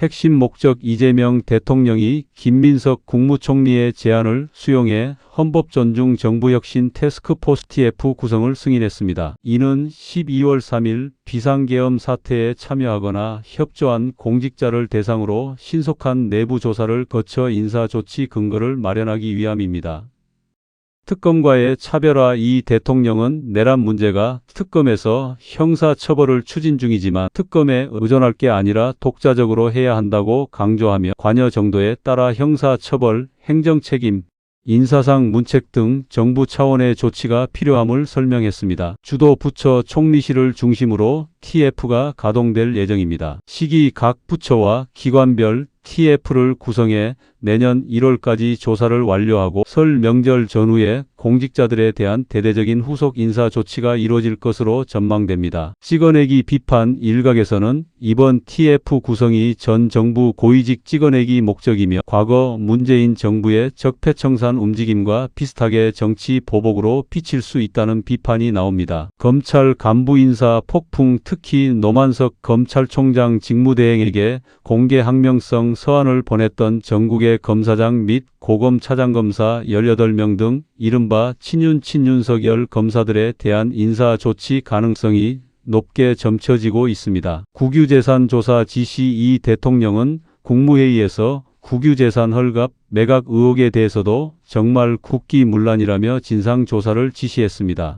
핵심 목적 이재명 대통령이 김민석 국무총리의 제안을 수용해 헌법 존중 정부 혁신 테스크포스 TF 구성을 승인했습니다. 이는 12월 3일 비상계엄 사태에 참여하거나 협조한 공직자를 대상으로 신속한 내부 조사를 거쳐 인사 조치 근거를 마련하기 위함입니다. 특검과의 차별화 이 대통령은 내란 문제가 특검에서 형사 처벌을 추진 중이지만 특검에 의존할 게 아니라 독자적으로 해야 한다고 강조하며 관여 정도에 따라 형사 처벌, 행정 책임, 인사상 문책 등 정부 차원의 조치가 필요함을 설명했습니다. 주도 부처 총리실을 중심으로 TF가 가동될 예정입니다. 시기 각 부처와 기관별 TF를 구성해 내년 1월까지 조사를 완료하고 설 명절 전후에 공직자들에 대한 대대적인 후속 인사 조치가 이루어질 것으로 전망됩니다. 찍어내기 비판 일각에서는 이번 TF 구성이 전 정부 고위직 찍어내기 목적이며 과거 문재인 정부의 적폐청산 움직임과 비슷하게 정치 보복으로 비칠 수 있다는 비판이 나옵니다. 검찰 간부 인사 폭풍 특히 노만석 검찰총장 직무대행에게 공개 항명성 서한을 보냈던 전국의 검사장 및 고검 차장검사 18명 등 이른바 친윤 친윤석열 검사들에 대한 인사 조치 가능성이 높게 점쳐지고 있습니다. 국유재산 조사 지시 이 대통령은 국무회의에서 국유재산 헐갑 매각 의혹에 대해서도 정말 국기문란이라며 진상조사를 지시했습니다.